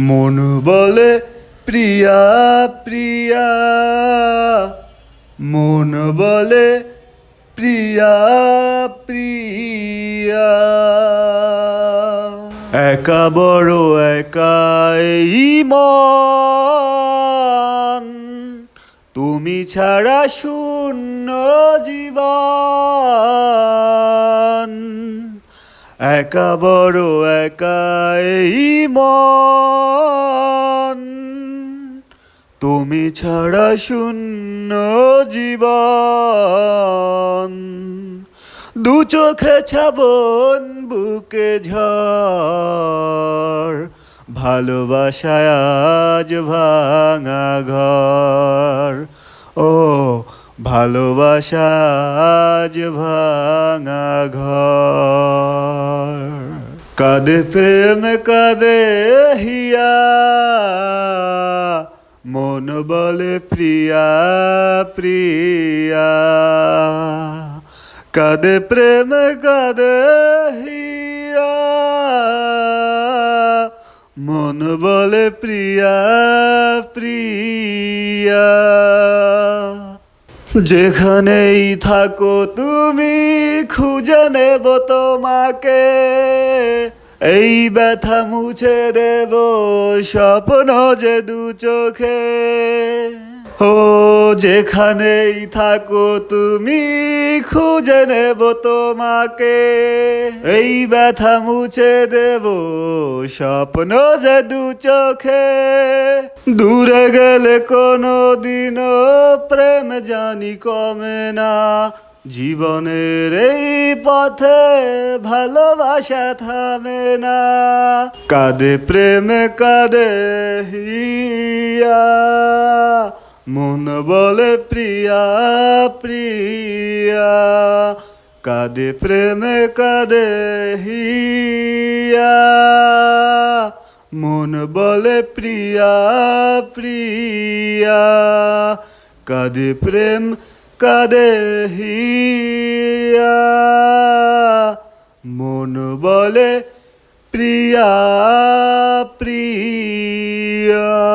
মন বলে, প্রিয়া প্রিয়া। মন বলে, প্রিয়া প্রিয়া। একা বড় একা এই মন, তুমি ছাড়া শূন্য জীবন। একা বড় একা এই মন। তুমি ছাড়া শূন্য জীবন। দু চোখে ছাবন, বুকে ঝড়। ভালোবাসায় আজ ভাঙা ঘর। ও ভালোবাসা আজ ভাঙা ঘর। কাঁদে প্রেম, কাঁদে হিয়া। মন বলে প্রিয়া প্রিয়া। কাঁদে প্রেম, কাঁদে মন বলে প্রিয়া প্রিয়া। যেখানেই থাকো তুমি, খুঁজে নেব তোমাকে। এই ব্যথা মুছে দেব, স্বপ্ন যে দু চোখে। ও যেখানেই থাকো, তুমি খুঁজে নেব তোমাকে। এই ব্যথা মুছে দেব, স্বপ্ন যে দু চোখে। দূরে গেলে কোনো দিনও প্রেম জানি কমে না। জীবনের এই পথে ভালোবাসা থামে না। কাঁদে প্রেম, কাঁদে হিয়া। মন বলে, প্রিয়া প্রিয়া। কাঁদে প্রেম, কাঁদে হিয়া। মন বলে, প্রিয়া প্রিয়া। কাঁদে প্রেম কাঁদে হিয়া মন বলে প্রিয়া প্রিয়া।